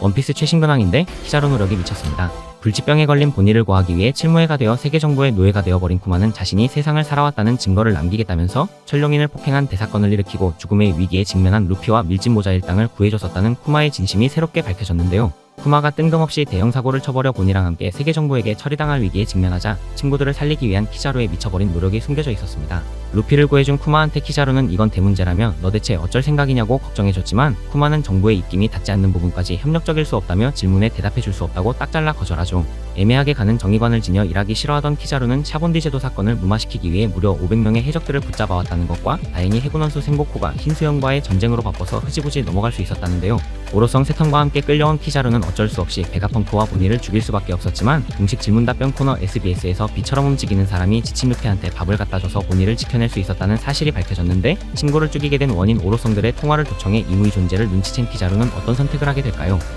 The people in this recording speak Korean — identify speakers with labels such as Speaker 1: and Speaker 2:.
Speaker 1: 원피스 최신 근황인데 키자루 노력이 미쳤습니다. 불치병에 걸린 본인을 구하기 위해 칠무회가 되어 세계 정부의 노예가 되어버린 쿠마는 자신이 세상을 살아왔다는 증거를 남기겠다면서 철룡인을 폭행한 대사건을 일으키고 죽음의 위기에 직면한 루피와 밀짚 모자 일당을 구해줬었다는 쿠마의 진심이 새롭게 밝혀졌는데요. 쿠마가 뜬금없이 대형 사고를 쳐버려 본이랑 함께 세계 정부에게 처리당할 위기에 직면하자 친구들을 살리기 위한 키자루에 미쳐버린 노력이 숨겨져 있었습니다. 루피를 구해준 쿠마한테 키자루는 이건 대문제라며 너 대체 어쩔 생각이냐고 걱정해줬지만 쿠마는 정부의 입김이 닿지 않는 부분까지 협력적일 수 없다며 질문에 대답해줄 수 없다고 딱 잘라 거절하죠. 애매하게 가는 정의관을 지녀 일하기 싫어하던 키자루는 샤본디 제도 사건을 무마시키기 위해 무려 500명의 해적들을 붙잡아왔다는 것과 다행히 해군원수 생고코가 흰수염과의 전쟁으로 바빠서 흐지부지 넘어갈 수 있었다는데요. 오로성 세턴과 함께 끌려온 키자루는 어쩔 수 없이 베가펑크와 본이를 죽일 수밖에 없었지만 공식 질문 답변 코너 SBS에서 비처럼 움직이는 사람이 지친 루피한테 밥을 갖다 줘서 본이를 지켜낼 수 있었다는 사실이 밝혀졌는데 친구를 죽이게 된 원인 오로성들의 통화를 도청해 이무의 존재를 눈치챈 키자루는 어떤 선택을 하게 될까요?